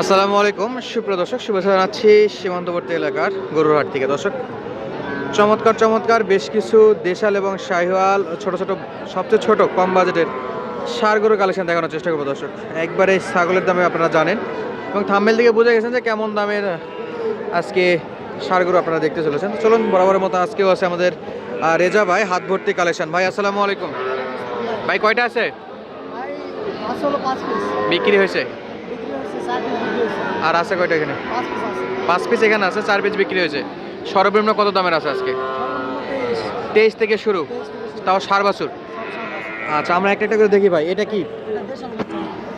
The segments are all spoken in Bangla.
আসসালামু আলাইকুম। সুপ্রিয় দর্শক শুভেচ্ছা জানাচ্ছি সীমান্তবর্তী এলাকার গরুরহাট থেকে। দর্শক চমৎকার চমৎকার বেশ কিছু দেশাল এবং শাহিওয়াল ছোট ছোট সবচেয়ে ছোট কম বাজেটের সার গরু কালেকশন দেখানোর চেষ্টা করব দর্শক। একবারে ছাগলের দামে আপনারা জানেন এবং থাম্বেল থেকে বুঝে গেছেন যে কেমন দামের আজকে সার গরু আপনারা দেখতে চলেছেন। চলুন বরাবরের মতো আজকেও আছে আমাদের রেজা ভাই হাত ভর্তি কালেকশন। ভাই আসসালামু আলাইকুম। ভাই কয়টা আছে? বিক্রি হয়েছে বিক্রি হচ্ছে চার পিস বিক্রি হচ্ছে আর আছে কয়টা এখানে? পাঁচ পিস এখানে আছে চার পিস বিক্রি হয়েছে। সর্বনিম্ন কত দামের আছে আজকে? তেইশ থেকে শুরু। তাও সার বাছুর। আচ্ছা আমরা একটা একটা করে দেখি ভাই এটা কি?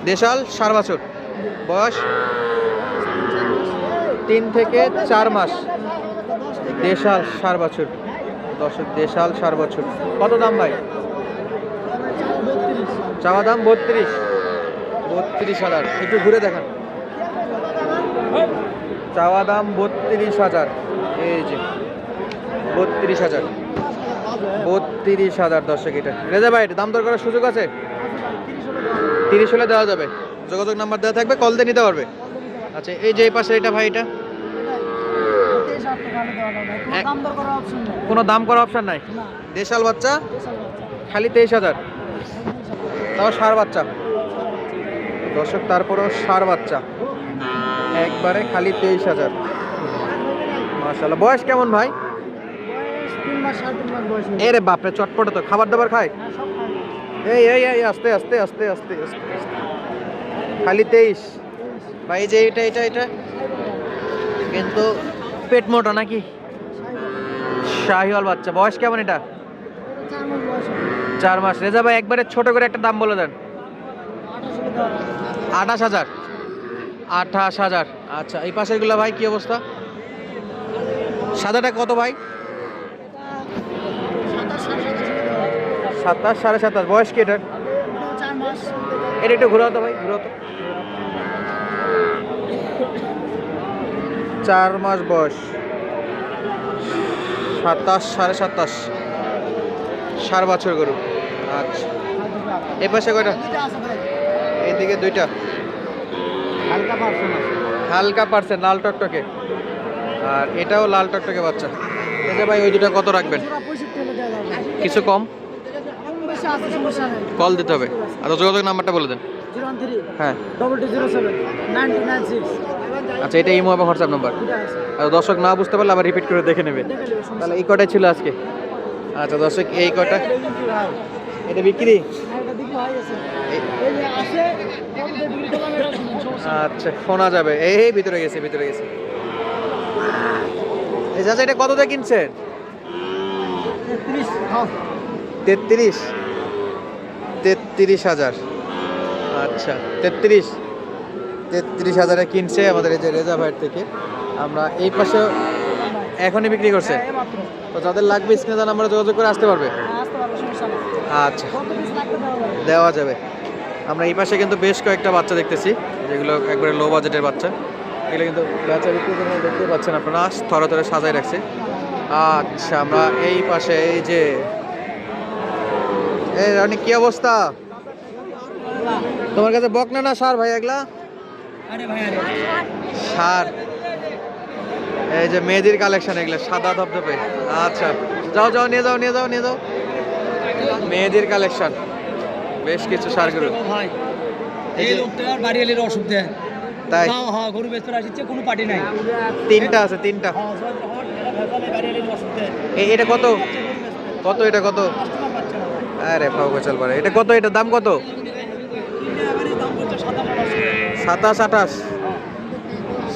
দেশাল সার বাছুর। বয়স? তিন থেকে চার মাস। দশ দেশাল সার বাছুর। দর্শক দেশাল সার বছর। কত দাম ভাই? চাওয়া দাম বত্রিশ। বত্রিশ হাজার। একটু ঘুরে দেখান। চাওয়া দাম বত্রিশ হাজার। এই যে, বত্রিশ হাজার। বত্রিশ হাজার দর্শক এটা। রেজা ভাই দাম দর করার সুযোগ আছে? তিরিশ হলে দেওয়া যাবে। যোগাযোগ নাম্বার দেওয়া থাকবে, কল দিয়ে নিতে পারবে। আচ্ছা এই যে এই পাশে এটা ভাই, এটা। কোনো দাম করার অপশন নেই? দেশাল বাচ্চা? খালি তেইশ হাজার। তাও সার বাচ্চা। দর্শক, তারপরেও সার বাচ্চা। একবারে খালি তেইশ হাজার। মাশাল্লাহ বয়স কেমন ভাই? বয়স তিন মাস সাড়ে তিন মাস বয়স হয়েছে। এ রে বাপরে চটপটে তো। খাবার দাবার খায়? হ্যাঁ। এই এই এই আস্তে আস্তে আস্তে আস্তে আস্তে। খালি তেইশ। ভাই যে এটা এটা এটা। কিন্তু পেট মোটা নাকি? শাহিওয়াল বাচ্চা। বয়স কেমন এটা? চার মাস রেজা ভাই একবারে ছোট করে একটা দাম বলে দেন। আঠাশ হাজার। আঠাশ হাজার। আচ্ছা এই পাশেরগুলো ভাই কি অবস্থা? সাদাটা কত ভাই? সাতাশ সাড়ে সাতাশ, বয়স কি এটার? এটা একটু ঘুরাও তো ভাই, ঘুরাও তো। চার মাস বয়স। সাতাশ সাড়ে সাতাশ। সার বছর গরু। আচ্ছা। এ পাশে কয়টা? এইদিকে দুইটা। হালকা পার্সেন্ট আছে। হালকা পার্সেন্ট লাল টকটকে। আর এটাও লাল টকটকে বাচ্চা। এটা ভাই ওই দুটো কত রাখবেন? কিছু কম? কল দিতে হবে। আচ্ছা যোগাযোগ নাম্বারটা বলে দেন। হ্যাঁ। আচ্ছা এটা ইমো এবং হোয়াটসঅ্যাপ নাম্বার। আর দর্শক না বুঝতে পারলে আবার রিপিট করে দেখে নেবে। তাহলে এই কটাই ছিল আজকে। আচ্ছা দর্শক এই কটা। এটা বিক্রি আচ্ছা শোনা যাবে। এই ভিতরে গেছে ভিতরে গেছে। এই চাচা এটা কত দিয়ে কিনছেন? তেত্রিশ। তেত্রিশ হাজার। আচ্ছা তেত্রিশ। তেত্রিশ হাজারে কিনছে আমাদের এই যে রেজা ভাইয়ের থেকে। আমরা এই পাশে এখনই বিক্রি করছে। হ্যাঁ, তো যাদের লাগবে স্ক্রিনে তার নাম্বারে যোগাযোগ করে আসতে পারবে। হ্যাঁ। আচ্ছা। দেওয়া যাবে। আমরা এই পাশে কিন্তু বেশ কয়েকটা বাচ্চা দেখতেছি। যেগুলো একবারে লো বাজেটের বাচ্চা এগুলো কিন্তু বাচ্চা বিক্রি করে দেখতে পাচ্ছেন আপনারা। থরে থরে সাজাই রাখছে। আচ্ছা আমরা এই পাশে এই যে এই রানি কি অবস্থা? তোমার কাছে বকনা না না সার ভাই এগুলা? ভাই, সার। এই যে মেহেদির কালেকশন এগুলো সাদা ধপধপে। আচ্ছা যাও যাও নিয়ে যাও নিয়ে যাও নিয়ে যাও। মেহেদির কালেকশন বেশ কিছু সারগুলো। ভাই এই লোকটার বাড়ি এলে দেয়। তাই? তাও হ্যাঁ গরু বেচতে আসছে কোনো পার্টি নাই। তিনটা আছে তিনটা। হ্যাঁ, দেয়। এ- এটা কত? কত এটা কত। আরে ফাও চল পারে। এটা কত? এটা দাম কত? সাতাশ আঠাশ।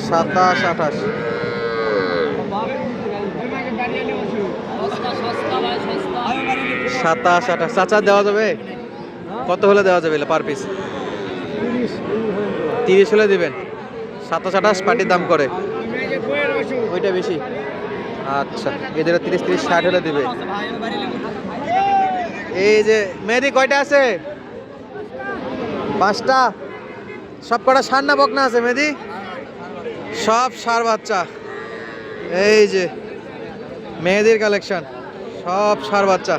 সাতাশ আঠাশ। সাতাশ আঠাশ। চাচা দেওয়া যাবে? কত হলে দেওয়া যাবে পার পিস? তিরিশ হলে দিবেন। সাতাশ আঠাশ পাটির দাম করে। ওইটা বেশি। আচ্ছা এদের তিরিশ তিরিশ, ষাট হলে দিবে। এই যে মেহেদি কয়টা আছে? পাঁচটা? সব কটা সার না বকনা আছে মেহেদি? সব সার বাচ্চা। এই যে মেহেদির কালেকশন, সব সার বাচ্চা।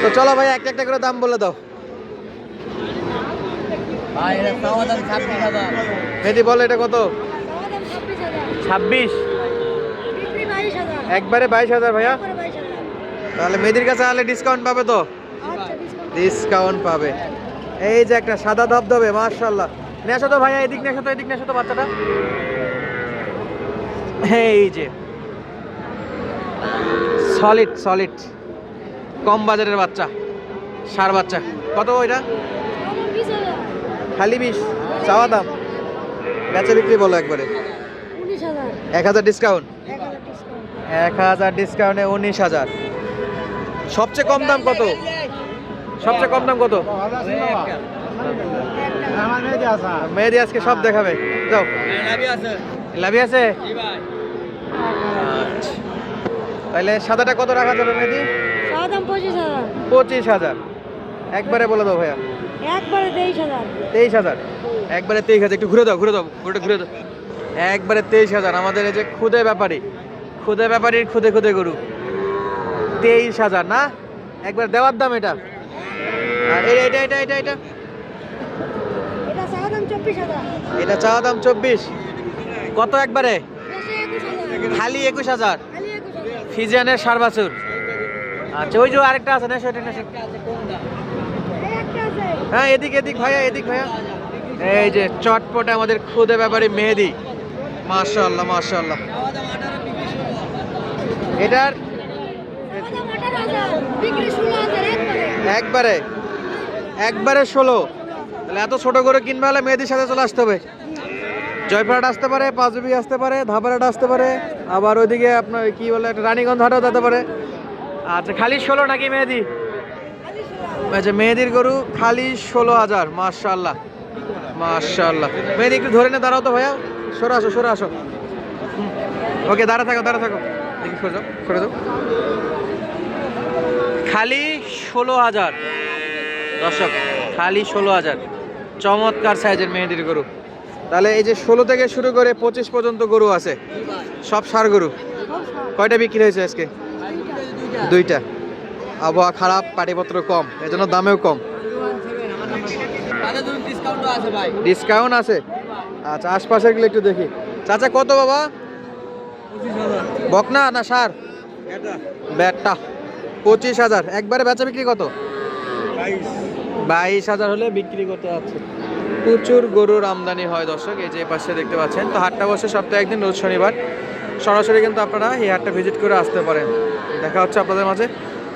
তো চলো ভাই, একটা একটা করে দাম বলে দাও। এটা মেহেদি বল এটা কত? ছাব্বিশ একবারে বাইশ হাজার ভাইয়া। তাহলে মেহেদির কাছে আলে ডিসকাউন্ট পাবে তো? আচ্ছা ডিসকাউন্ট ডিসকাউন্ট পাবে। এই যে একটা সাদা ধবধবে মার্শাল্লাহ নেশো তো ভাইয়া এদিক নেশো তো এদিক নেশো তো বাচ্চাটা। এই যে। সলিড সলিড কম বাজারের বাচ্চা সার বাচ্চা। কত ওইটা চাওয়া দাম বিশ হাজার খালি বিশ চাওয়া দাম। বেচা বিক্রি বলো একবারে। এক হাজার ডিসকাউন্ট এক হাজার ডিসকাউন্ট উনিশ হাজার। সবচেয়ে কম দাম কত? সবচেয়ে কম দাম কত? মেহেদি আজকে সব দেখাবে। যাও। লাভি আছে? আচ্ছা। তাহলে সাদাটা কত রাখা যাবে হাজার। পঁচিশ হাজার। একবারে বলে দাও ভাইয়া। একবারে তেইশ হাজার। তেইশ হাজার? একবারে তেইশ হাজার একটু ঘুরে দাও ঘুরে দাও ঘুরে ঘুরে দাও। একবারে তেইশ হাজার আমাদের এই যে খুদে ব্যাপারী খুদে ব্যাপারীর খুদে খুদে গরু। তেইশ হাজার না? একবার দেওয়ার দাম এটা। আর এই- এটা এটা এটা এটা। এটা চাওয়া দাম চব্বিশ কত একবারে? খালি একুশ হাজার। ফিজিয়ানের সার বাছুর। আচ্ছা ওই যে আরেকটা আছে না সেটা নেশো এই একটা আছে হ্যাঁ এদিক এদিক ভাইয়া এদিক ভাইয়া। এই যে চটপটে আমাদের খুদে ব্যাপারী মেহেদি। মাশাআল্লাহ মাশাআল্লাহ। এটার একবারে একবারে ষোলো। তাহলে এত ছোট করে কিনবে হলে মেহেদির সাথে চলে আসতে হবে। জয়পুরহাট আসতে পারে, পাঁচবি আসতে পারে ধাপারহাট আসতে পারে, আবার ওইদিকে আপনার কি বলে রানীগঞ্জ হাটও যেতে পারে। আচ্ছা খালি ষোলো নাকি মেহেদি? আচ্ছা মেহেদির গরু খালি ষোলো হাজার মার্শাল্লাহ মার্শাল্লাহ মেহেদি একটু ধরে নে দাঁড়াও তো ভাইয়া। সরে আসো সরে আসো। ওকে দাঁড়া থাকো দাঁড়া থাকো। দেখি সরে যাও সরে যাও। খালি ষোলো হাজার। দর্শক খালি ষোলো হাজার। চমৎকার সাইজের মেহেদির গরু। তাহলে এই যে ষোলো থেকে শুরু করে পঁচিশ পর্যন্ত গরু আছে। সব সার গরু। কয়টা বিক্রি হয়েছে আজকে? দুইটা। আবহাওয়া খারাপ, পাটিপত্র কম, এজন্য দামেও কম। ডিসকাউন্ট আছে। আচ্ছা আশপাশেরগুলো একটু দেখি। চাচা, কত বাবা? বকনা না সার? ব্যাটটা। পঁচিশ হাজার। একবারে বেচা বিক্রি কত? বাইশ হাজার হলে বিক্রি করতে যাচ্ছে। প্রচুর গরুর আমদানি হয় দর্শক, এই যে পাশে দেখতে পাচ্ছেন। তো হাটটা বসে সপ্তাহে একদিন, রোজ শনিবার। সরাসরি কিন্তু আপনারা এই হাটটা ভিজিট করে আসতে পারেন। দেখা হচ্ছে আপনাদের মাঝে।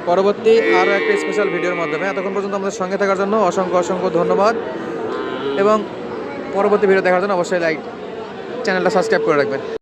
পরবর্তী আরও একটা স্পেশাল ভিডিওর মাধ্যমে। এতক্ষণ পর্যন্ত আমাদের সঙ্গে থাকার জন্য অসংখ্য অসংখ্য ধন্যবাদ। এবং পরবর্তী ভিডিও দেখার জন্য অবশ্যই লাইক চ্যানেলটা সাবস্ক্রাইব করে রাখবেন।